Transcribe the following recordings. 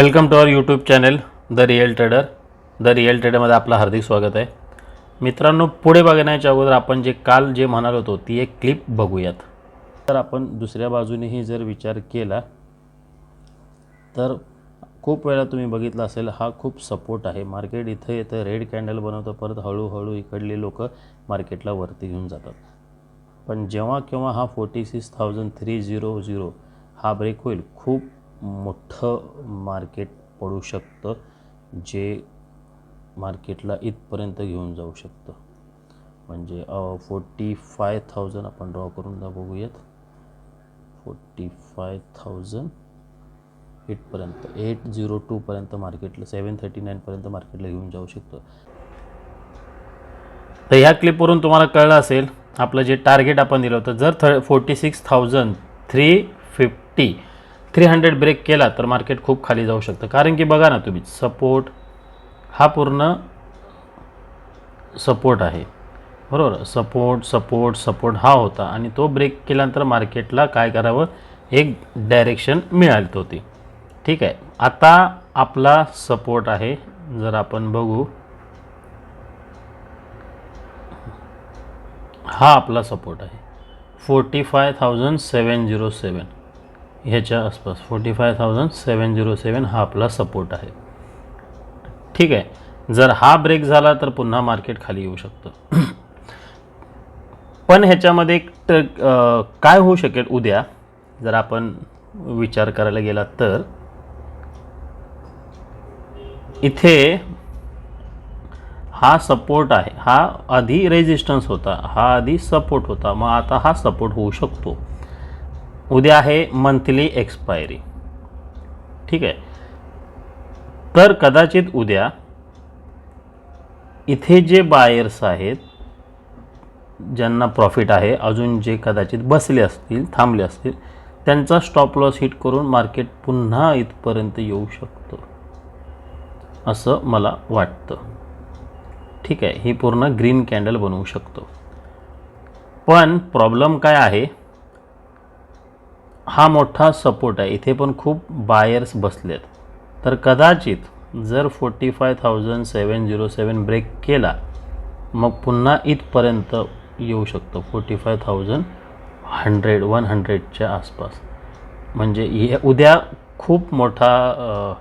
Welcome to our YouTube channel the real trader the real ट्रेडरमध्ये आपलं हार्दिक स्वागत आहे. मित्रांनो पुढे बघण्याच्या अगोदर आपण जे काल जे म्हणाल होतो ती एक क्लिप बघूयात. तर आपण दुसऱ्या बाजूनेही जर विचार केला तर खूप वेळा तुम्ही बघितलं असेल हा खूप सपोर्ट आहे. मार्केट इथं येतं रेड कॅन्डल बनवतं परत हळूहळू इकडले लोक मार्केटला वरती घेऊन जातात. पण जेव्हा केव्हा हा forty six thousand three zero zero हा ब्रेक होईल खूप मोठं मार्केट पडू शकतं जे मार्केटला इथपर्यंत घेऊन जाऊ शकतं. म्हणजे फोर्टी फाय थाउजंड आपण ड्रॉ करून दा बघूयात. फोर्टी फाय थाउजंड इथपर्यंत एट झिरो टूपर्यंत मार्केटला सेवन थर्टी नाईनपर्यंत मार्केटला घेऊन जाऊ शकतं. तर ह्या क्लिपवरून तुम्हाला कळलं असेल आपलं जे टार्गेट आपण दिलं होतं जर थ forty six thousand three fifty three hundred break केला तर मार्केट खूप खाली जाऊ शकतं. कारण की बघा ना तुम्ही सपोर्ट हा पूर्ण सपोर्ट आहे. बरोबर? सपोर्ट सपोर्ट सपोर्ट हा होता आणि तो ब्रेक केल्यानंतर मार्केटला काय करावं? एक डायरेक्शन मिळाली होती. ठीक आहे? आता आपला सपोर्ट आहे. जर आपण बघू हा आपला सपोर्ट आहे. Forty five thousand seven zero seven ह्याच्या आसपास. Forty five thousand seven zero seven हा आपला सपोर्ट आहे. ठीक आहे. जर हा ब्रेक झाला तर पुन्हा मार्केट खाली येऊ शकतं. पण ह्याच्यामध्ये एक काय होऊ शकेल उद्या? जर आपण विचार करायला गेला तर. इथे हा सपोर्ट आहे. हा आधी रेजिस्टन्स होता. हा आधी सपोर्ट होता. मग आता हा सपोर्ट होऊ शकतो. उद्या आहे मंथली एक्सपायरी. ठीक आहे? तर कदाचित उद्या इथे जे बायर्स आहेत ज्यांना प्रॉफिट आहे अजून जे कदाचित बसले असतील थांबले असतील त्यांचा स्टॉप लॉस हिट करून मार्केट पुन्हा इथपर्यंत येऊ शकतं. असं मला वाटतं. ठीक आहे? ही पूर्ण ग्रीन कॅन्डल बनवू शकतो. पण प्रॉब्लेम काय आहे? हा मोठा सपोर्ट आहे. इथे पण खूप बायर्स बसलेत. तर कदाचित जर forty five thousand seven zero seven break केला मग पुन्हा इथपर्यंत येऊ शकतो. Forty five thousand hundred one हंड्रेडच्या आसपास. म्हणजे हे उद्या खूप मोठा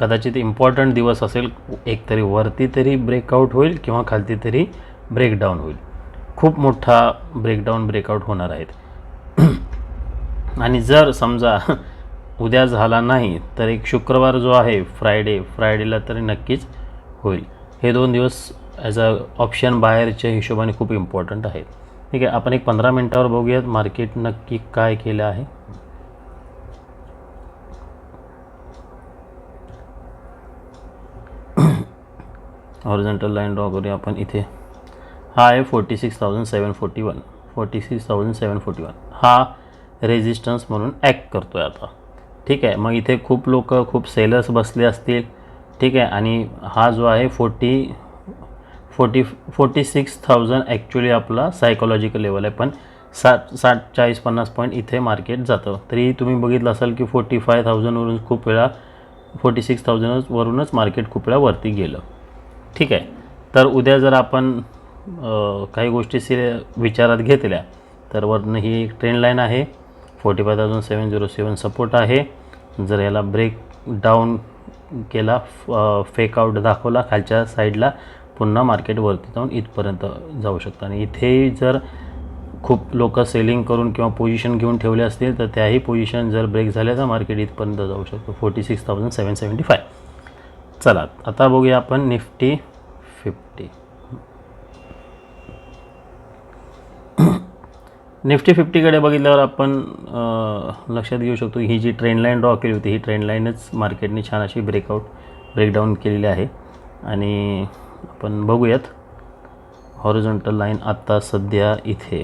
कदाचित इम्पॉर्टंट दिवस असेल. एकतरी वरती तरी ब्रेकआउट होईल किंवा खालती तरी ब्रेकडाऊन होईल. खूप मोठा ब्रेकडाऊन ब्रेकआउट होणार आहेत. आणि जर समजा उद्या झाला नाही तर एक शुक्रवार जो आहे फ्रायडे फ्रायडेला तरी नक्कीच होईल. हे दोन दिवस ॲज अ ऑप्शन बाहेरच्या हिशोबाने खूप इम्पॉर्टंट आहेत. ठीक आहे आपण एक पंधरा मिनटावर बघूयात मार्केट नक्की काय केलं आहे. हॉरिझॉन्टल लाईन ड्रॉ करूया आपण इथे. हा आहे forty six thousand seven forty one forty six thousand seven forty one हा रेजिस्टन्स म्हणून ॲक्ट करतो आहे आता. ठीक आहे मग इथे खूप लोक खूप सेलर्स बसले असतील. ठीक आहे आणि हा जो आहे forty forty forty six thousand actually आपला सायकोलॉजिकल लेवल आहे. पण साठ साठ चाळीस पन्नास पॉईंट इथे मार्केट जातं. तरी तुम्ही बघितलं असाल की फोर्टी फाय थाउजंडवरून खूप वेळा फोर्टी सिक्स थाउजंडवरूनच मार्केट खूप वेळा वरती गेलं. ठीक आहे तर उद्या जर आपण काही गोष्टी सि विचारात घेतल्या तर वरनं ही एक ट्रेंड लाईन आहे. Forty five thousand seven zero seven support आहे. जर याला ब्रेक डाऊन केला फेक आउट दाखवला खालच्या साईडला पुन्हा मार्केटवरती जाऊन इथपर्यंत जाऊ शकतं. आणि इथे जर खूप लोक सेलिंग करून किंवा पोझिशन घेऊन ठेवले असतील तर त्याही पोझिशन जर ब्रेक झाल्या तर मार्केट इथपर्यंत जाऊ शकतो. Forty six thousand seven seventy five. चला आता बघूया आपण निफ्टी फिफ्टी. निफ्टी फिफ्टीकडे बघितल्यावर आपण लक्षात घेऊ शकतो ही जी ट्रेंडलाईन ड्रॉ केली होती ही ट्रेंडलाईनच मार्केटने छान अशी ब्रेकआउट ब्रेकडाऊन केलेली आहे. आणि आपण बघूयात हॉरिझॉन्टल लाईन आत्ता सध्या इथे.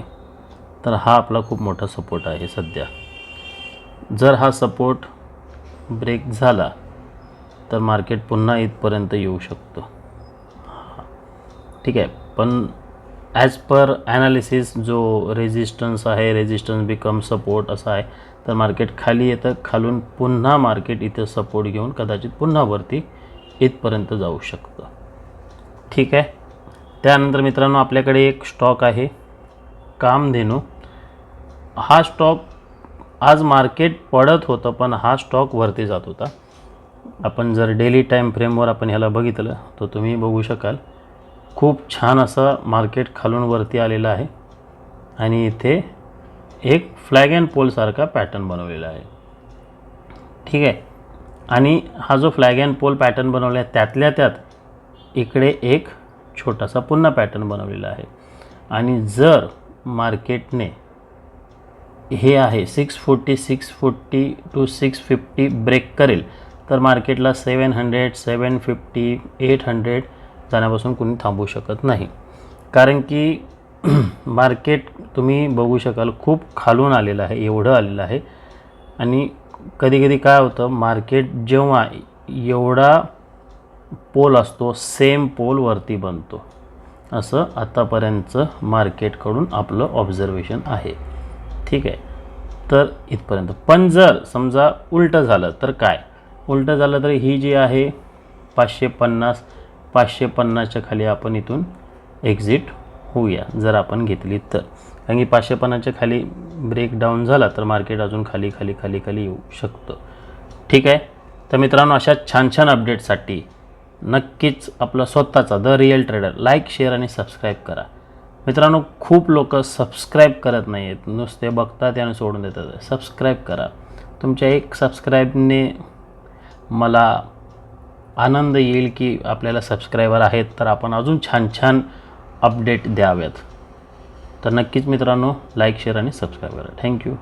तर हा आपला खूप मोठा सपोर्ट आहे सध्या. जर हा सपोर्ट ब्रेक झाला तर मार्केट पुन्हा इथपर्यंत येऊ शकतो. ठीक आहे पण ॲज पर ॲनालिसिस जो रेजिस्टन्स आहे रेजिस्टन्स बिकम सपोर्ट असा आहे तर मार्केट खाली येतं. खालून पुन्हा मार्केट इथं सपोर्ट घेऊन कदाचित पुन्हा वरती इथपर्यंत जाऊ शकतं. ठीक आहे? त्यानंतर मित्रांनो आपल्याकडे एक स्टॉक आहे कामधेनू. हा स्टॉक आज मार्केट पडत होतं पण हा स्टॉक वरती जात होता. आपण जर डेली टाईम फ्रेमवर आपण ह्याला बघितलं तर तुम्ही बघू शकाल. खूप छान असं मार्केट खालून वरती आलेलं आहे. आणि इथे एक फ्लॅग अँड पोलसारखा पॅटर्न बनवलेला आहे. ठीक आहे? आणि हा जो फ्लॅग अँड पोल पॅटर्न बनवला आहे त्यातल्या त्यात इकडे एक छोटासा पुन्हा पॅटर्न बनवलेला आहे. आणि जर मार्केटने हे आहे six forty six forty two six fifty break करेल तर मार्केटला seven hundred seven fifty eight hundred जाण्यापासून कुणी थांबू शकत नाही. कारण की मार्केट तुम्ही बघू शकाल खूप खालून आलेलं आहे एवढं आलेलं आहे. आणि कधी कधी काय होतं मार्केट जेव्हा एवढा पोल असतो सेम पोल वरती बनतो. असं आत्तापर्यंतचं मार्केटकडून आपलं ऑब्झर्वेशन आहे. ठीक आहे? तर इथपर्यंत. पण जर समजा उलटं झालं तर काय? उलटं झालं तर ही जी आहे पाचशे पन्नास पाचशे पन्नासच्या खाली आपण इथून एक्झिट होऊया जर आपण घेतली तर. कारण की पाचशे पन्नासच्या खाली ब्रेकडाऊन झाला तर मार्केट अजून खाली खाली खाली खाली येऊ शकतं. ठीक आहे? तर मित्रांनो अशा छान छान अपडेटसाठी नक्कीच आपला स्वतःचा the real trader like share आणि सबस्क्राईब करा. मित्रांनो खूप लोक सबस्क्राईब करत नाही आहेत नुसते बघतात आणि सोडून देतात. सबस्क्राईब करा. तुमच्या एक सबस्क्राईबने मला आनंद येईल की आपल्याला सबस्क्रायबर आहेत तर आपण अजून छान छान अपडेट द्याव्यात. तर नक्कीच मित्रांनो लाईक शेअर आणि सबस्क्राईब करा. Thank you